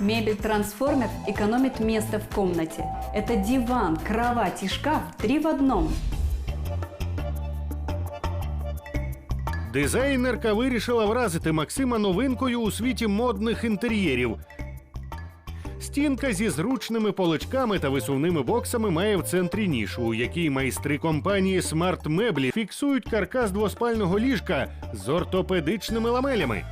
Мебель-трансформер экономит место в комнате. Это диван, кровать и шкаф три в одном. Дизайнерка вирішила вразити Максима новинкою у світі модних інтер'єрів. Стінка зі зручними поличками та висувними боксами має в центрі нішу, у якій майстри компанії Smart Меблі фіксують каркас двоспального ліжка з ортопедичними ламелями.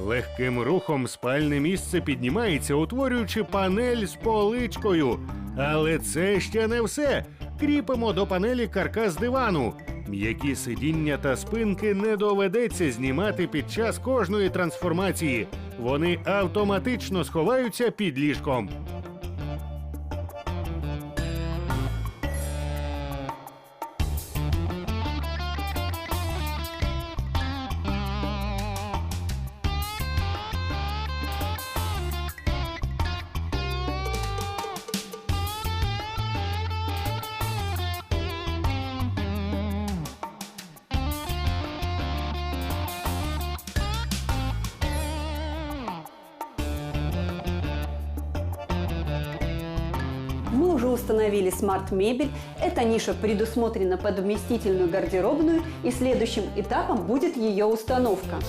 Легким рухом спальне місце піднімається, утворюючи панель з поличкою. Але це ще не все. Кріпимо до панелі каркас дивану. М'які сидіння та спинки не доведеться знімати під час кожної трансформації. Вони автоматично сховаються під ліжком. Мы уже установили смарт-мебель. Эта ниша предусмотрена под вместительную гардеробную, и следующим этапом будет ее установка.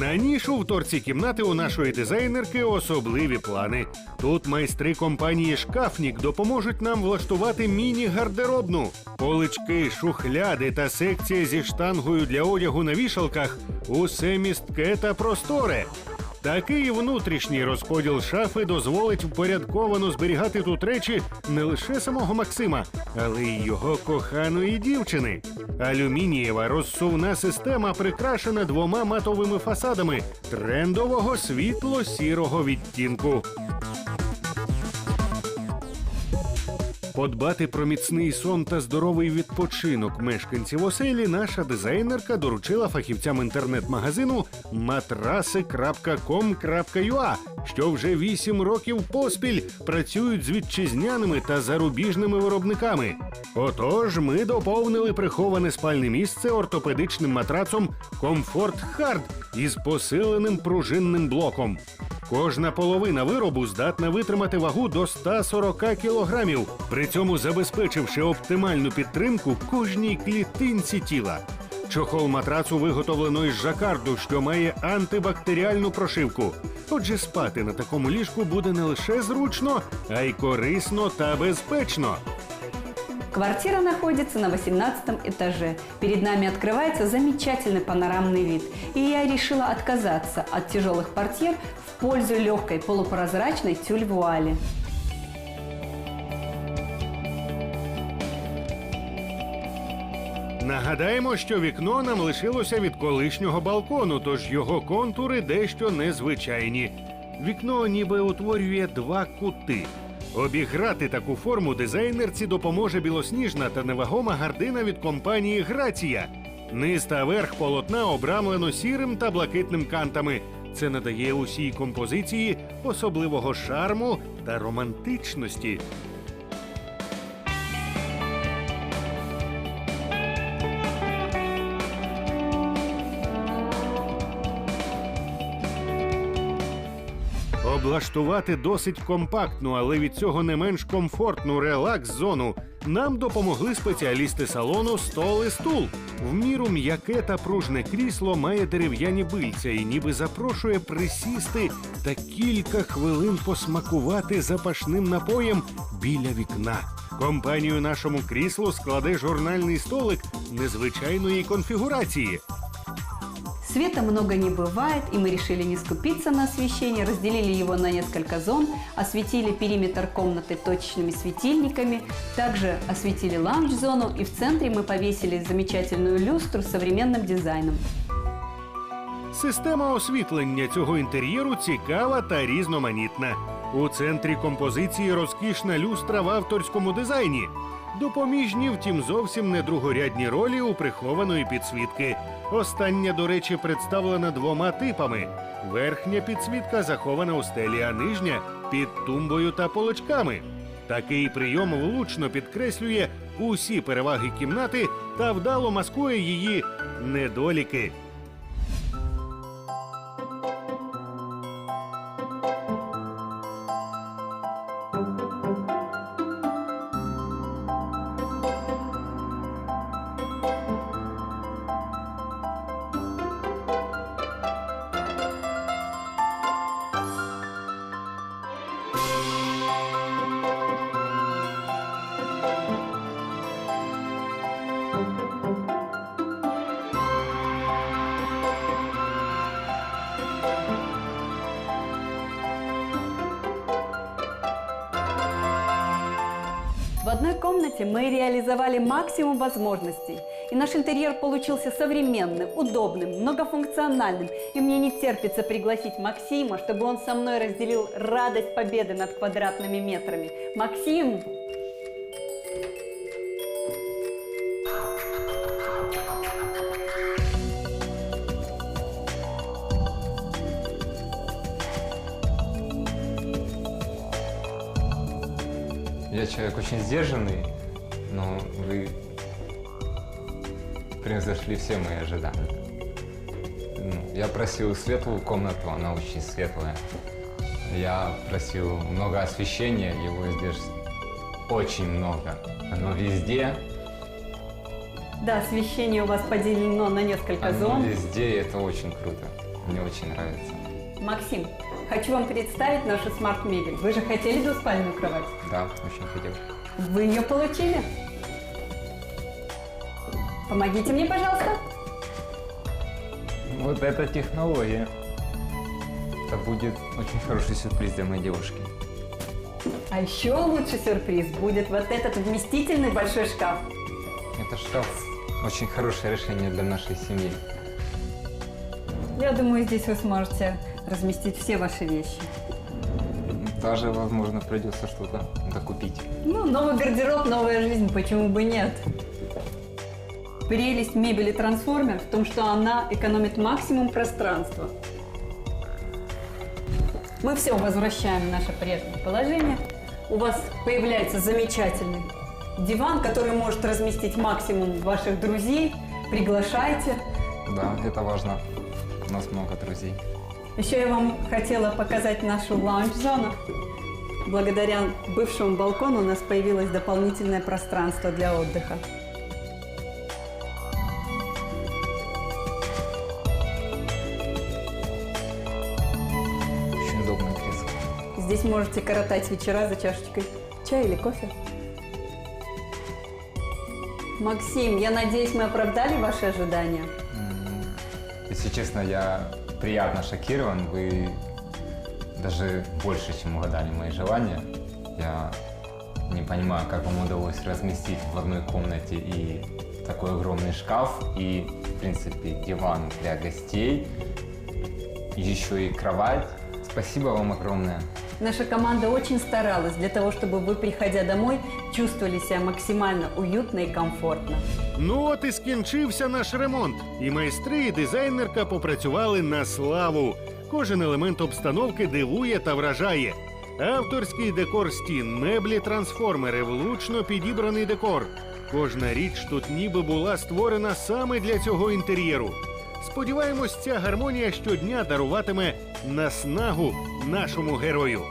На нішу в торці кімнати у нашої дизайнерки особливі плани. Тут майстри компанії Шкафнік допоможуть нам влаштувати міні-гардеробну. Полички, шухляди та секція зі штангою для одягу на вішалках усе містке та просторе. Такий внутрішній розподіл шафи дозволить впорядковано зберігати тут речі не лише самого Максима, але й його коханої дівчини. Алюмінієва розсувна система прикрашена двома матовими фасадами трендового світло-сірого відтінку. Подбати про міцний сон та здоровий відпочинок мешканців оселі наша дизайнерка доручила фахівцям інтернет-магазину matrasi.com.ua, що вже вісім років поспіль працюють з вітчизняними та зарубіжними виробниками. Отож, ми доповнили приховане спальне місце ортопедичним матрацом Comfort Hard із посиленим пружинним блоком. Кожна половина виробу здатна витримати вагу до 140 кілограмів, при цьому забезпечивши оптимальну підтримку кожній клітинці тіла. Чохол матрацу виготовлено із жакарду, що має антибактеріальну прошивку. Отже, спати на такому ліжку буде не лише зручно, а й корисно та безпечно. Квартира находится на 18 этаже. Перед нами открывается замечательный панорамный вид. И я решила отказаться от тяжелых портьер в пользу легкой полупрозрачной тюль-вуали. Нагадаємо, що вікно нам лишилося від колишнього балкону, тож його контури дещо незвичайні. Вікно ніби утворює два кути. Обіграти таку форму дизайнерці допоможе білосніжна та невагома гардина від компанії Грація. Низ та верх полотна обрамлено сірим та блакитним кантами. Це надає усій композиції особливого шарму та романтичності. Облаштувати досить компактну, але від цього не менш комфортну релакс-зону нам допомогли спеціалісти салону стол і стул. В міру м'яке та пружне крісло має дерев'яні бильця і ніби запрошує присісти та кілька хвилин посмакувати запашним напоєм біля вікна. Компанію нашому кріслу складе журнальний столик незвичайної конфігурації. Света много не бывает, и мы решили не скупиться на освещение, разделили его на несколько зон, осветили периметр комнаты точечными светильниками, также осветили лаунж-зону, и в центре мы повесили замечательную люстру с современным дизайном. Система освітлення цього інтер'єру цікава та різноманітна. У центрі композиції розкішна люстра в авторському дизайні. Допоміжні, втім, зовсім не другорядні ролі у прихованої підсвітки. Остання, до речі, представлена двома типами: верхня підсвітка захована у стелі, а нижня під тумбою та полочками. Такий прийом влучно підкреслює усі переваги кімнати та вдало маскує її недоліки. В одной комнате мы реализовали максимум возможностей. И наш интерьер получился современным, удобным, многофункциональным. И мне не терпится пригласить Максима, чтобы он со мной разделил радость победы над квадратными метрами. Максим! Человек очень сдержанный, но вы превзошли все мои ожидания. Ну, Я просил светлую комнату, она очень светлая. Я просил много освещения, его здесь очень много. Оно везде, Да, освещение у вас поделено на несколько оно зон. везде, и это очень круто. Мне очень нравится. Максим, хочу вам представить нашу смарт-мебель. Вы же хотели двуспальную кровать? Да, очень хотел. Вы ее получили? Помогите мне, пожалуйста. Вот эта технология. Это будет очень хороший сюрприз для моей девушки. А еще лучший сюрприз будет вот этот вместительный большой шкаф. Это шкаф очень хорошее решение для нашей семьи. Я думаю, здесь вы сможете разместить все ваши вещи. Даже, возможно, придется что-то докупить. Ну, новый гардероб, новая жизнь, почему бы нет? Прелесть мебели трансформер в том, что она экономит максимум пространства. Мы все возвращаем в наше прежнее положение. У вас появляется замечательный диван, который может разместить максимум ваших друзей. Приглашайте. Да, это важно. У нас много друзей. Еще я вам хотела показать нашу лаунж-зону. Благодаря бывшему балкону у нас появилось дополнительное пространство для отдыха. Очень удобное кресло. Здесь можете коротать вечера за чашечкой чая или кофе. Максим, я надеюсь, мы оправдали ваши ожидания. Если честно, я приятно шокирован. Вы даже больше, чем угадали мои желания. Я не понимаю, как вам удалось разместить в одной комнате и такой огромный шкаф, и, в принципе, диван для гостей, еще и кровать. Спасибо вам огромное. Наша команда очень старалась для того, чтобы вы, приходя домой, чувствовали себя максимально уютно і комфортно. Ну от і скінчився наш ремонт. І майстри, і дизайнерка попрацювали на славу. Кожен елемент обстановки дивує та вражає. Авторський декор стін, меблі, трансформери, влучно підібраний декор. Кожна річ тут ніби була створена саме для цього інтер'єру. Сподіваємось, ця гармонія щодня даруватиме наснагу нашому герою.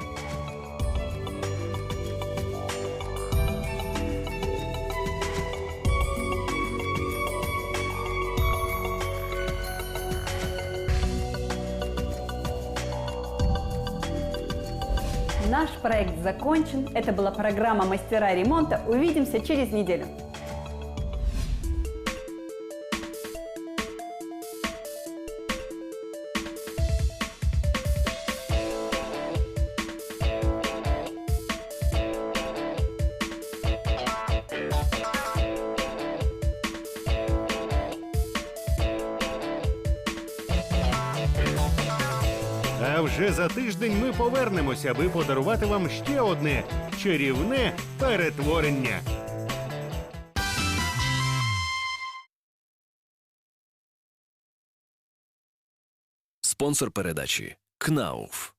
Наш проект закончен. Это была программа «Мастера ремонта». Увидимся через неделю. А вже за тиждень ми повернемося, аби подарувати вам ще одне чарівне перетворення. Спонсор передачі КНАУФ.